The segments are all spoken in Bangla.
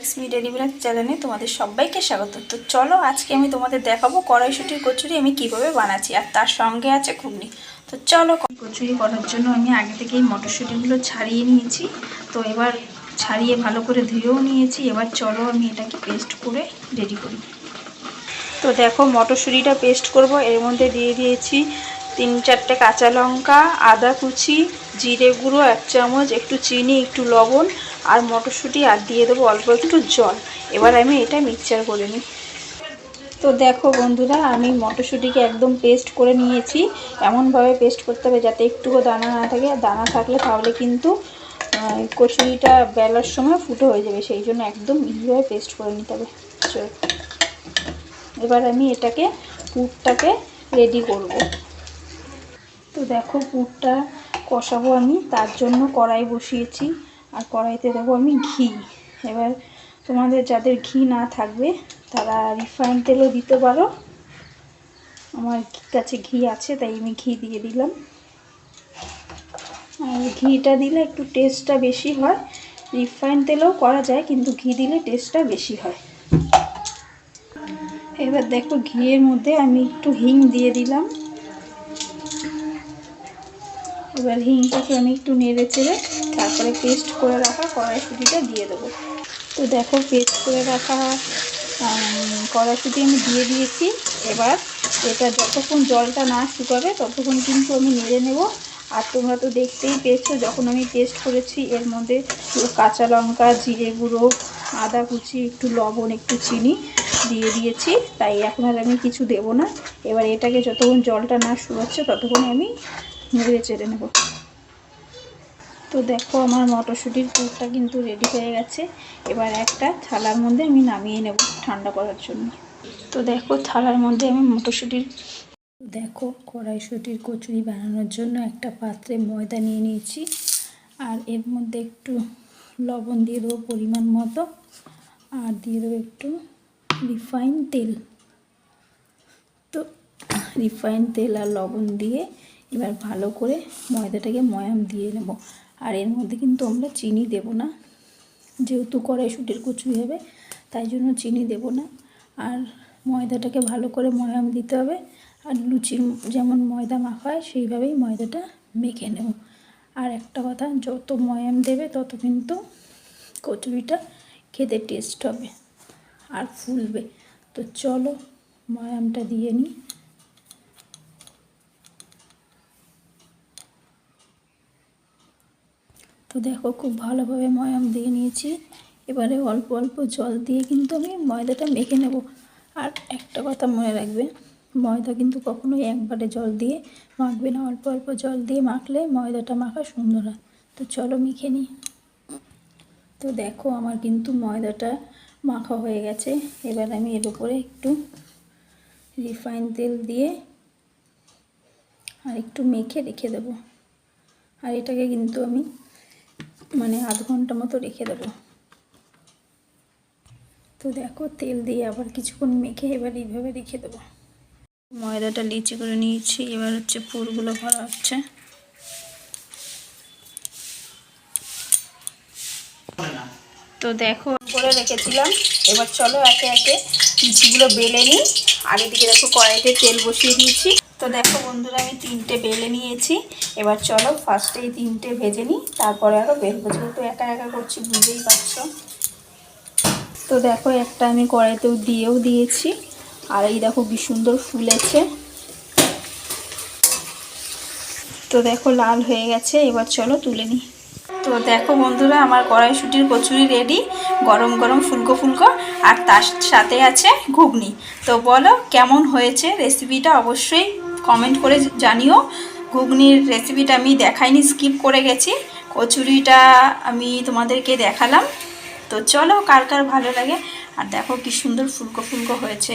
লক্ষ্মী ডেলি ব্লগ চ্যানেলে তোমাদের সবাইকে স্বাগত। তো চলো আজকে আমি তোমাদের দেখাবো কড়াইশুটির কচুরি আমি কীভাবে বানাচ্ছি, আর তার সঙ্গে আছে ঘুগনি। তো চলো কচুরি করার জন্য আমি আগে থেকেই মটরশুঁটিগুলো ছাড়িয়ে নিয়েছি। তো এবার ছাড়িয়ে ভালো করে ধুয়েও নিয়েছি। এবার চলো আমি এটাকে পেস্ট করে রেডি করি। তো দেখো মটরশুঁটিটা পেস্ট করব। এর মধ্যে দিয়ে দিয়েছি তিন চারটে কাঁচা লঙ্কা, আদা কুচি, জিরে গুঁড়ো, এক চামচ, একটু চিনি, একটু লবণ আর মটরশুঁটি আর দিয়ে দেবো অল্প একটু জল। এবার আমি এটা মিক্সচার করে নিই। তো দেখো বন্ধুরা, আমি মটরশুঁটিকে একদম পেস্ট করে নিয়েছি। এমনভাবে পেস্ট করতে হবে যাতে একটুকু দানা না থাকে। দানা থাকলে তাহলে কিন্তু কচুরিটা বেলার সময় ফুটো হয়ে যাবে। সেই জন্য একদম ইজিভাবে পেস্ট করে নিতে হবে। এবার আমি এটাকে, পুরটাকে রেডি করব। তো দেখো পুরটা কষাবো আমি, তার জন্য কড়াই বসিয়েছি। আর কড়াইতে দেবো আমি ঘি। এবার তোমাদের যাদের ঘি না থাকবে, তারা রিফাইন তেলও দিতে পারো। আমার কাছে ঘি আছে, তাই আমি ঘি দিয়ে দিলাম। আর ঘিটা দিলে একটু টেস্টটা বেশি হয়। রিফাইন তেলেও করা যায়, কিন্তু ঘি দিলে টেস্টটা বেশি হয়। এবার দেখো ঘিয়ের মধ্যে আমি একটু হিং দিয়ে দিলাম। এবার হিংটাকে আমি একটু নেড়ে চেড়ে তারপরে পেস্ট করে রাখা কড়াইশুটিটা দিয়ে দেবো। তো দেখো পেস্ট করে রাখা কড়াইশুটি আমি দিয়ে দিয়েছি। এবার এটা যতক্ষণ জলটা না শুকাবে ততক্ষণ কিন্তু আমি নেড়ে নেব। আর তোমরা তো দেখতেই পেয়েছ, যখন আমি পেস্ট করেছি, এর মধ্যে কাঁচা লঙ্কা, জিরে গুঁড়ো, আদা কুচি, একটু লবণ, একটু চিনি দিয়ে দিয়েছি। তাই এখন আর আমি কিছু দেব না। এবার এটাকে যতক্ষণ জলটা না শুকাচ্ছে ততক্ষণ আমি নেড়ে চেড়ে নেব। তো দেখো আমার মটরশুঁটির পুরটা কিন্তু রেডি হয়ে গেছে। এবার একটা থালার মধ্যে আমি নামিয়ে নেব ঠান্ডা করার জন্য। তো দেখো থালার মধ্যে আমি মটরশুঁটির দেখো কড়াইশুঁটির কচুরি বানানোর জন্য একটা পাত্রে ময়দা নিয়ে নিয়েছি। আর এর মধ্যে একটু লবণ দিয়ে দেবো পরিমাণ মতো। আর দিয়ে দেবো একটু রিফাইন তেল। তো রিফাইন তেল আর লবণ দিয়ে এবার ভালো করে ময়দাটাকে ময়াম দিয়ে নেব। আর এর মধ্যে কিন্তু আমরা চিনি দেব না। যেহেতু কড়াইশুটির কচুরি হবে, তাই জন্য চিনি দেব না। আর ময়দাটাকে ভালো করে ময়াম দিতে হবে। আর লুচির যেমন ময়দা মাখা হয়, সেইভাবেই ময়দাটা মেখে নেব। আর একটা কথা, যত ময়াম দেবে, তত কিন্তু কচুরিটা খেতে টেস্ট হবে আর ফুলবে। তো চলো ময়ামটা দিয়ে নিই। তো দেখো খুব ভালোভাবে ময়াম দিয়ে নিয়েছি। এবারে অল্প অল্প জল দিয়ে কিন্তু আমি ময়দাটা মেখে নেব। আর একটা কথা মনে রাখবে, ময়দা কিন্তু কখনোই একবারে জল দিয়ে মাখবে না। অল্প অল্প জল দিয়ে মাখলে ময়দাটা মাখা সুন্দর হয়। তো চলো মেখে নিই। তো দেখো আমার কিন্তু ময়দাটা মাখা হয়ে গেছে। এবার আমি এর উপরে একটু রিফাইন তেল দিয়ে আর একটু মেখে রেখে দেবো। আর এটাকে কিন্তু আমি মানে আধ ঘণ্টা মতো রেখে দেবো। তো দেখো তেল দিয়ে আবার কিছুক্ষণ মেখে এবার এইভাবে রেখে দেবো। ময়দাটা লিচি করে নিয়েছি, এবার হচ্ছে পুরগুলো ভরা হচ্ছে। তো দেখো করে রেখেছিলাম। এবার চলো একে একে লিচিগুলো বেলে নিই। আর এদিকে দেখো কড়াইতে তেল বসিয়ে দিয়েছি। তো দেখো বন্ধুরা, আমি তিনটে বেলে নিয়েছি। এবার চলো ফার্স্টে এই তিনটে ভেজে নিই। তারপরে আরও বেলবো। যেহেতু একা একা করছি, বুঝতেই পারছ। তো দেখো, একটা আমি কড়াইতেও দিয়েও দিয়েছি। আর এই দেখো কি সুন্দর ফুলেছে। তো দেখো, লাল হয়ে গেছে। এবার চলো তুলে নিই। তো দেখো বন্ধুরা, আমার কড়াইশুটির কচুরি রেডি গরম গরম ফুলকো ফুলকো। আর তার সাথে আছে ঘুগনি। তো বলো, কেমন হয়েছে রেসিপিটা অবশ্যই কমেন্ট করে জানিও। ঘুগনির রেসিপিটা আমি দেখাইনি স্কিপ করে গেছি। কচুরিটা আমি তোমাদেরকে দেখালাম। তো চলো, কার কার ভালো লাগে। আর দেখো কি সুন্দর ফুলকো ফুলকো হয়েছে।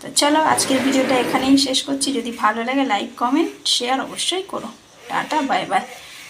তো চলো, আজকের ভিডিওটা এখানেই শেষ করছি। যদি ভালো লাগে লাইক কমেন্ট শেয়ার অবশ্যই করো। Tata bye bye